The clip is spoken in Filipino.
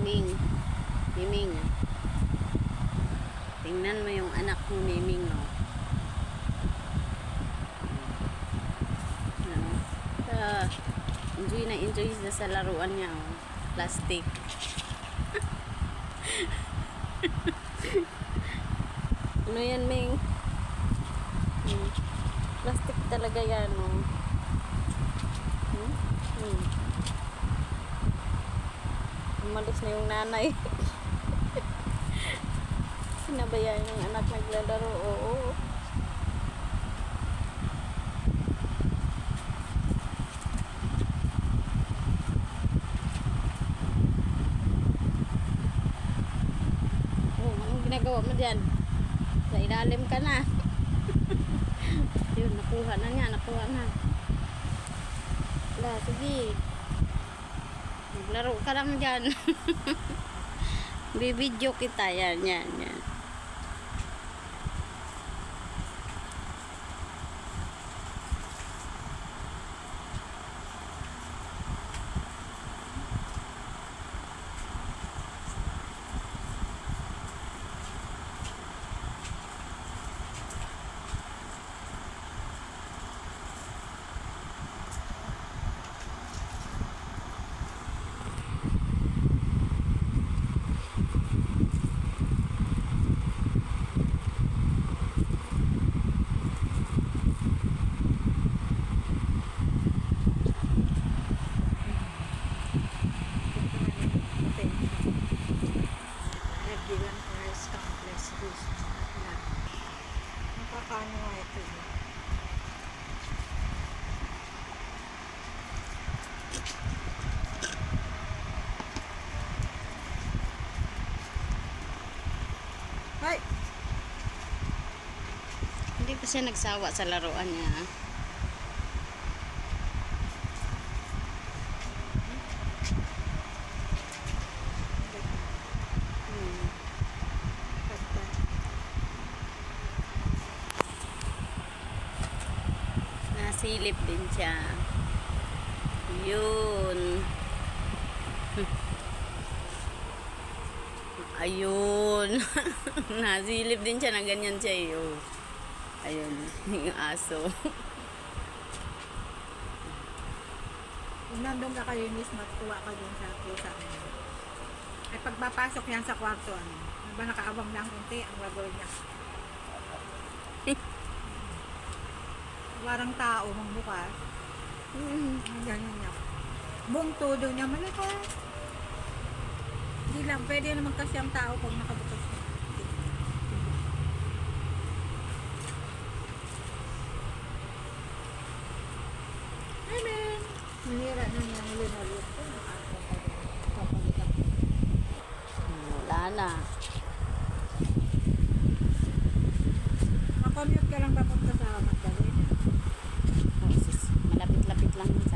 Miming. Miming. Tingnan mo yung anak mo, Miming, oh. Ano? Ah, enjoy na enjoy na sa laruan niya, oh. Plastic. ano yan, Ming? Hmm. Plastic talaga yan, oh. Hmm? Hmm. Umalis na yung nanay. Sinabayan yung anak naglalaro. Oo. Oh, anong ginagawa mo dyan? Sa ilalim ka na. Yun, nakuha na niya. Nakuha na. Wala, sige. Maglaro ka lang dyan. Bibidyo kita. Yan, yan, yan. Nagbilang Paris Complex Bus. Nakakaano nga ito. eh. Ay! Hindi pa siya nagsawa sa laruan niya. Hmm. Pagka. Nasilip din siya. Yun. Ayun. Nasilip din siya na ganyan siya eh. Oh. Ayun. Yung aso. Nandun ka kayo miss, matuwa ka dun sa pusa. Ay pagpapasok yan sa kwarto, ano, ba nakaabang lang kunti, ang gagawin niya. Warang tao, magbukas. Hmm. Ang ganyan niya. Buong todo niya, malakas. Hindi lang, pwede naman kasi ang tao pag nakabukas niya. Amen! Mahira na niya nilinalot ko. Nakakapalitan. Wala na. Makommute ka lang papunta sa Magdalena. Oh, sis, Malapit-lapit lang